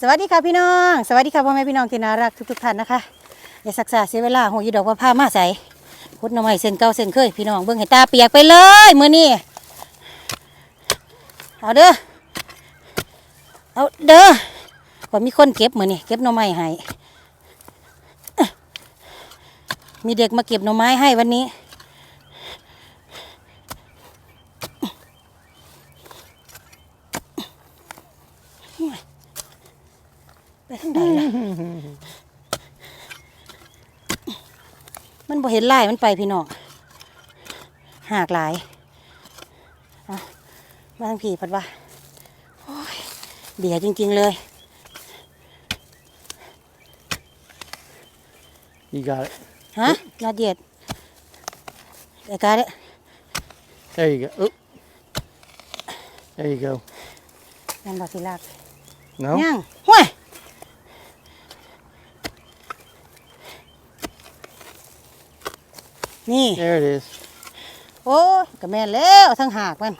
สวัสดีค่ะพี่น้อง สวัสดีค่ะพ่อแม่พี่น้องที่น่ารักทุกๆท่านนะคะ อย่าสักษาเสียเวลาหัวยีดอกว่าผ้ามาใส่พุดหน่อไม้เส้นเก่าเส้นเคยพี่น้องเบิ่งให้ตาเปียกไปเลยมือนี้เอาเด้อเอาเด้อว่ามีคนเก็บมือนี้เก็บน่อไม้ให้มีเด็กมาเก็บน่อไม้ให้วันนี้ ไปทางใดล่ะ มันบ่เห็นลายมันไปพี่น้องหากหลายเอามาทางผีพัดว่าโอ้ยเบียจริง ๆ เลย You got it. ฮะนาเดียดเอกาเด้ There you go. Oop. There you go. นั่นบอสิลาก No? ยังห้วย นี่ There it is. โอ้ยก็แม่นแล้วทั้งหากมัน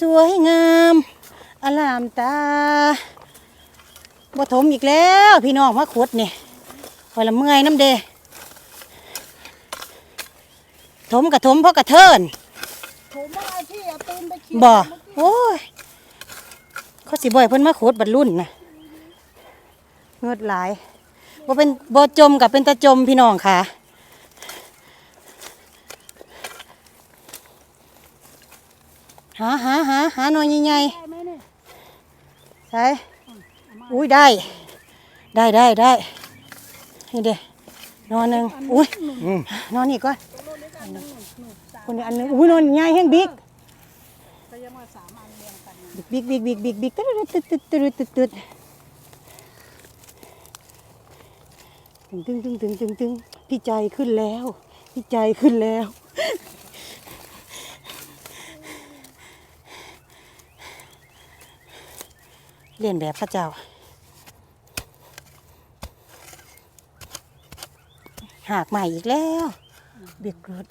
สวยงามอลามตาบ่ถมอีกแล้วพี่น้องมาขุดนี่คอยละเมื่อยน้ำเดถมกระถมเพราะกระเทินผมว่าพี่เอาปืนไปขี่บ่โอ้ยเขาสิบ่อยเพิ่นมาขุดบรรลุนนะเงือดหลาย บ่เป็นบ่จมกับเป็นตะจมพี่น้องค่ะ หาหาหาหาหน่อยใหญ่ได้ไหญ่ใช่อุ้ยได้ ได้ได้ได้นี่เด้นอนหนึ่งอุ้ยนอนนี่ก่อนคนนี้อันหนึงอุ้ยนอนใหญ่แห้งบิ๊กบิ๊กบิ๊กบิ๊กบิ๊กบิ๊กตึ๊ดตึ๊ดตึ๊ดตึ๊ดตึ๊ด ตึ๊ดตึงตึงตึงตึงตึงตึงพี่ใจขึ้นแล้ว พี่ใจขึ้นแล้ว เรียนแบบพระเจ้า หากใหม่อีกแล้ว เบียกรถ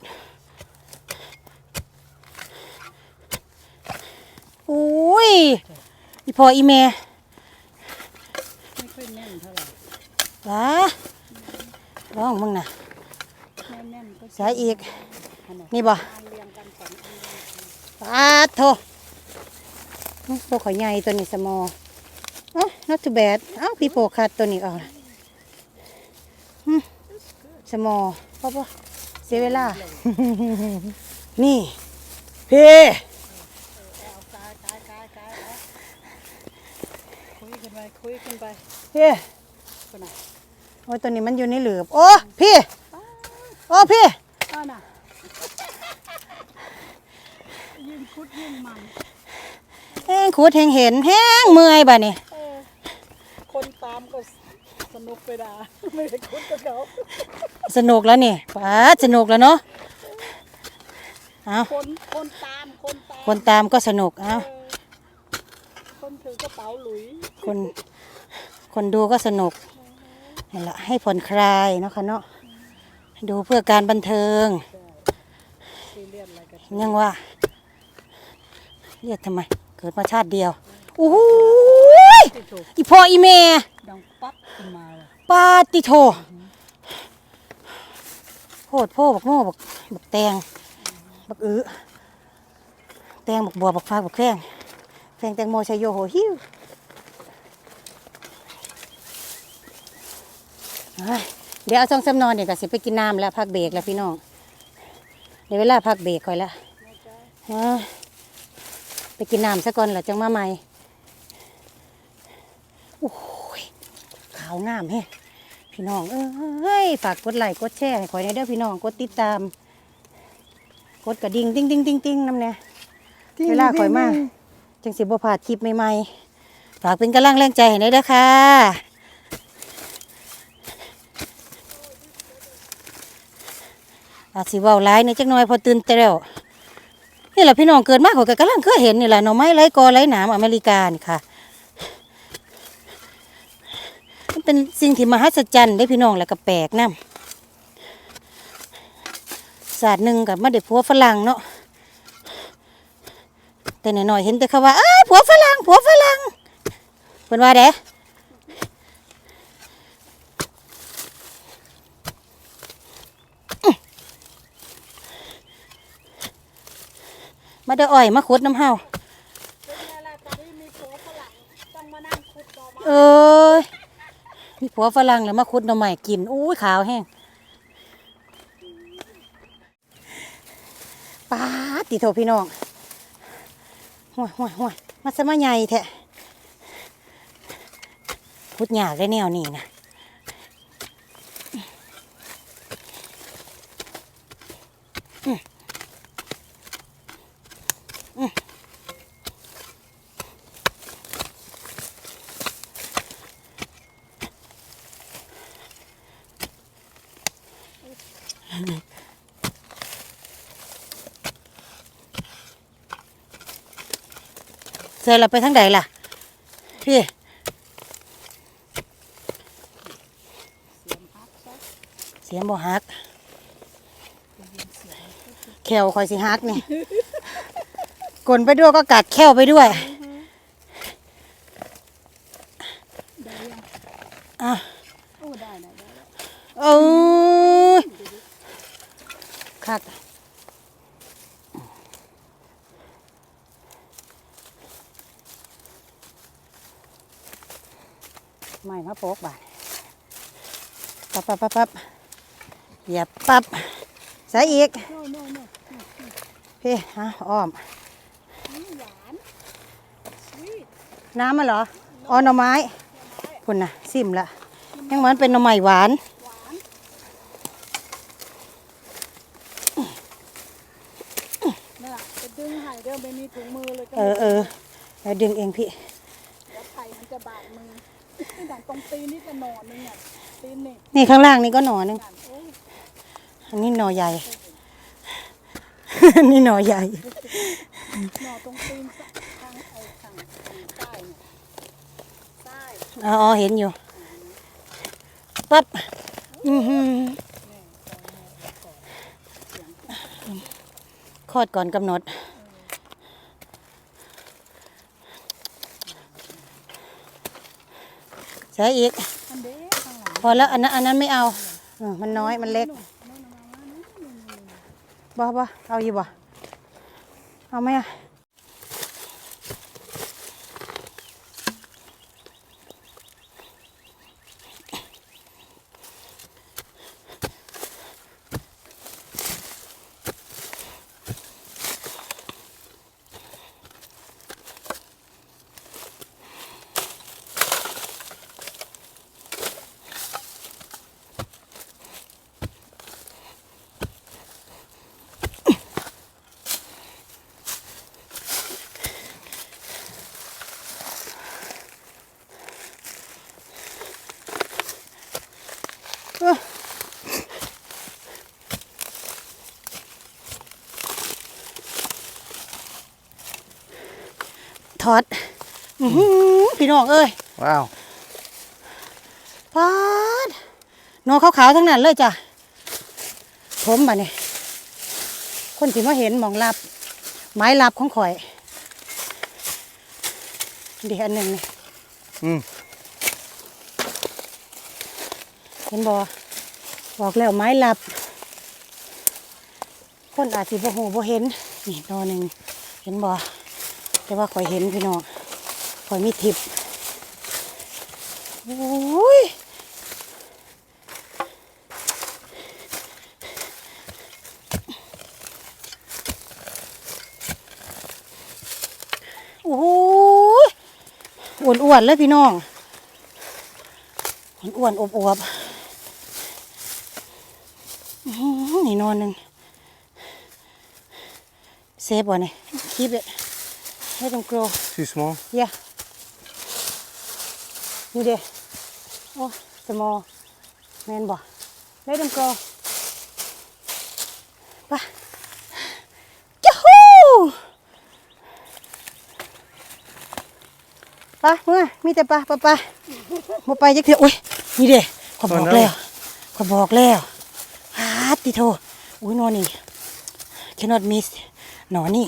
อุ้ยอีพออีเมไม่ค่อยแน่นเท่าไหร่วะ ร้องมึงน่ะแน่นแน่นๆก็สายอีกขนาดนี่บ่อันเรียงกันสองอันปาดโทพวกข่อยใหญ่ตัวนี้สมอเอ้า not too bad เอ้าพี่โปคัดตัวนี้เอาล่ะหึสมอพ่อพ่อเสียเวลา นี่เพ่เอากายกายกายกายเอาคุยกันไปคุยกันไปเพ่คนไหนโอ้ยตัวนี้มันอยู่ในหลืบ โอ้พี่ โอ้พี่อ้าวน่ะยิ่งคุดยิ่งมันแห้งขูดแห้งเห็นแห้งเมื่อยบ่นี่เออคนตามก็สนุกไปด่าไม่ได้คุดกับเขาสนุกแล้วนี่ป้าดสนุกแล้วเนาะเอาคนคนตามคนตามคนตามก็สนุกเอาเออคนถือกระเป๋าหลุยคนคนดูก็สนุก นี่แหละให้ผ่อนคลายเนาะค่ะเนาะดูเพื่อการบันเทิงซีเรียสอะไรกันยังว่าเรียกทำไม เกิดมาชาติเดียวโอ้โหยที่ถูกอีพ่ออีเมดังปั๊บขึ้นมาเลยปาติโทโพดโพบักโม่บักบักแตงบักอื้อแตงบักบัวบักฟ้าบักแฟงแฟงแตงโมชัยโยโหหิว เดี๋ยวเอาช่องซ้ำนอนเดี๋ยวก็สิไปกินน้ำแล้วพักเบรกแล้วพี่น้องเดี๋ยวเวลาพักเบรกคอยละไปกินน้ำซะก่อนแล้วจังมาใหม่โอ้ยขาวงามแฮะพี่น้องเอ้ยฝากกดไลค์กดแชร์ให้ข่อยในเด้อพี่น้องกดติดตาม กดกระดิ่งติ้งติ้งติ้งติ้งน้ำเนี่ยเวลาข่อยมาจังสิบ่พลาดคลิปใหม่ๆฝากเป็นกำลังแรงใจให้ในเด้อค่ะ อาจสิเว้าร้ายในอยจักหน่อยพอตื่นแต่แล้วนี่แหละพี่น้องเกิดมากข่อก็กำลังเคยเห็นนี่แหละหน่อไม้ไร้กอไร้หนามอเมริกานี่ค่ะมันเป็นสิ่งที่มหัศจรรย์ได้พี่น้องแล้วก็แปลกนะศาสตร์หนึ่งกับมาเด็กพัวฝรั่งเนาะแต่หน้อยๆเห็นแต่เขาว่าเอ้ยผัวฝรั่งผัวฝรั่งเพิ่นว่าเด้ มาเด้ออ้อยมาขุดน้ำเฮาเป็นไงล่ะตอนนี้มีผัวฝรั่งต้องมานั่งขุดดอกไม้เอ้ยมีผัวฝรั่งแล้วมาขุดหน่อไม้กินอุ้ยขาวแห้งป้าดติโถพี่น้องห่วยห่วยห่วยมาสมาใหญ่แท้พุดหยากได้แนวนี้นะ เสร็จแล้วไปทางใดล่ะ พี่เสียงบ่ฮักแขวคอยสิฮักนี่กลนไปด้วยก็กัดแควไปด้วยอะโอ้ได้ได้ได้เอ้ย คักไม่มาโปกบาดปั๊บปั๊บปั๊บปั๊บเหยียบปั๊บใส่อีกโน่โน่โน่พี่ฮะอ้อมนี่หวานสวีทน้ำมันเหรออ๋อหน่อไม้คุณน่ะซิมละยังเหมือนเป็นหน่อไม้หวานหวานนี่นล่ะจะดึงใหายเดิมไม่มีถุงมื อเออเออเดี๋ยวดึงเองพี่เดี๋ยวไข่มันจะบาดมือนี่ด่านตรงตีนนี่ก็หนอนนึงอะตีนนี่นี่ข้างล่างนี่ก็หน่อหนึงด่านโอ้ยอันนี้หน่อใหญ่ อันนี้หน่อใหญ่ หนอนตรงตีนทางไอ้ทางทางใต้เนี่ยใต้อ๋อเห็นอยู่ปั๊บอือหือคลอดก่อนกำหนด ส่อีก พอแล้วอันนั้นอันนั้นไม่เอา มันน้อยมันเล็กบ่บ่เอาอยู่บ่เอาไหมอะ อดอือหือพี่น้องเอ้ย Wow. ปาดหนอขาวๆทั้งนั้นเลยจ้ะผมบ่เนี่ยคนที่มาเห็นหมองลับ ไม้ลับของข่อยเดี๋ยวอันหนึ่งนี่ Mm. เห็นบอบอกแล้วไม้ลับ คนอาจสิบ่หูบ่เห็น นี่หนอหนึ่งเห็นบอ แต่ว่าข่อยเห็นพี่น้องข่อยมีทิพย์โอ้ยโอ้อ้วนๆเลยพี่น้องอ้วนๆอบอวบนี่นอนหนึ่งเซฟบ่เนี่ยคีบเลย ให้ตรงโกร Too small. เย่นี่เด้โอ้สมอแมนบ่ให้ตรงโกรไปจ้าฮู้ไปเมื่อมีแต่ปลาปลาปลาบ่ไปจักเถอะโอ้ยนี่เด้ขอยบอกแล้วขอยบอกแล้วฮาดติโทอุ้ยนอนนี่ cannot miss หนอนนี่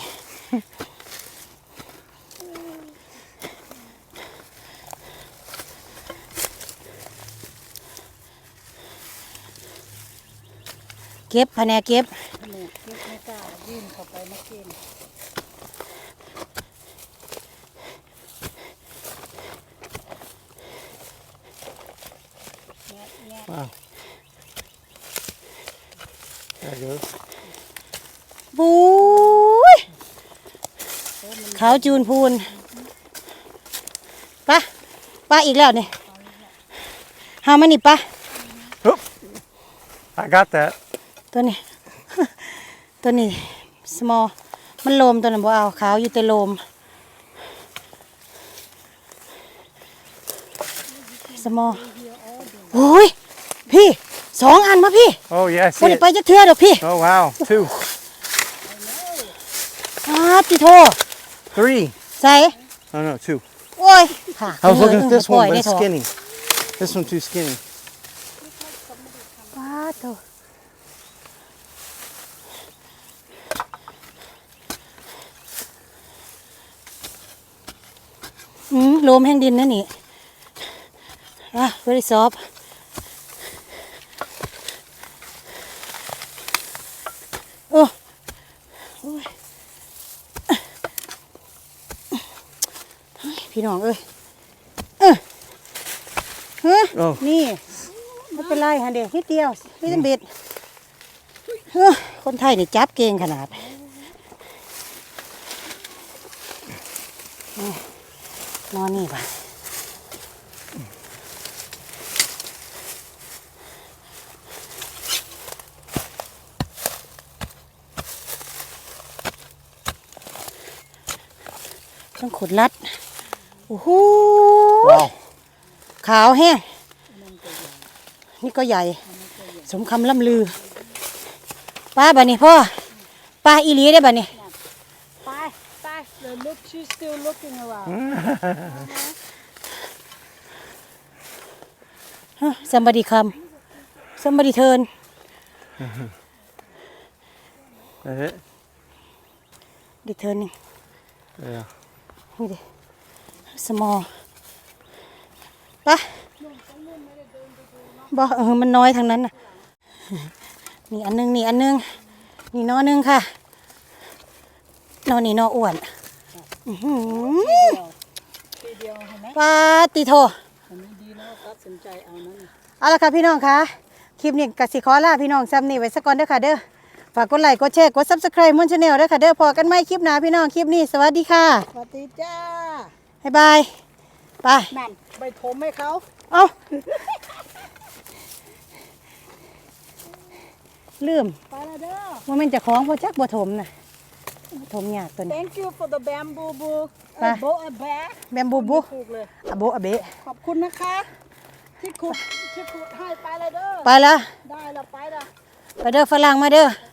เก็บแผนกเก็บแม่คิดไม่กล้ายื่นเข้าไปมากินแงะแงะ Wow. There it goes. ปุ้ยขาวจูนพูนปะปะอีกแล้วเนี่ยหามานี่ปะ I got that. ตัวนี้ ตัวนี้ small มันโลมตัวนั้นบ่เอาขาวอยู่แต่โลม small โอ้ยพี่สองอันมาพี่ Oh, yeah, I บ่ see ได้ it. ไปจะเทื่อดอกพี่ Oh, wow. Two. อ้าติโท Three. ใส่ Oh, no, two. โอ้ยค่ะ I was looking at this ปล่อย one, but ได้ it's เถอะ skinny. This one too skinny. ว้าโต อืมโลมแห่งดินนั่นนี่อะ very soft โอ้โอ้ยพี่น้องเอ้ยเออเฮ้ย Oh. นี่ไม่เป็นไรฮะเด็กนิดเดียวนี่เป็นเบ็ดเฮ้ยคนไทยนี่จับเก่งขนาด นี่นอนนี่ป่ะต้องขุดลัด โอ้โห Wow. ขาวแห้งนี่ก็ใหญ่ สมคำล่ำลือ ป้าบันนี้พ่อ ป้าอีหลีได้บันนี้ไป ไป The look she's still looking around somebody come somebody turn That it? the turning Yeah. นี่ดิ small ป้าบอกเออมันน้อยทางนั้นน่ะ นี่อันหนึง นี่อันหนึง นี่นอหนึงค่ะ นอนี่นออ้วน อื้อหือทีเดียวเห็นไหมปาติโทอันนี้ดีนะตัดสินใจเอานั่นน่ะเอาละค่ะพี่น้องคะคลิปนี้กสิขอลาพี่น้องซ้ำนี่ไว้สักก่อนเด้อค่ะเด้อฝากกดไลค์กดแชร์กด subscribe มอนชาแนลเด้อค่ะเด้อพอกันไหมคลิปหน้าพี่น้องคลิปนี้สวัสดีค่ะสวัสดีจ้าบ๊ายบายไปนั่นไปถมให้เขา เอาลืมไปแล้วเด้อ ว่ามันจะคล้องพอจักบ่ถมน่ะ ถมยากตัวนี้ Thank you for the bamboo book ไป โบะแบะแบมบูบูถูกเลย อะโบอะเบะขอบคุณนะคะ ที่ขุดที่ขุดให้ไปเลยเด้อไปละได้แล้วไปละไปเด้อฝรั่งมาเด้อเ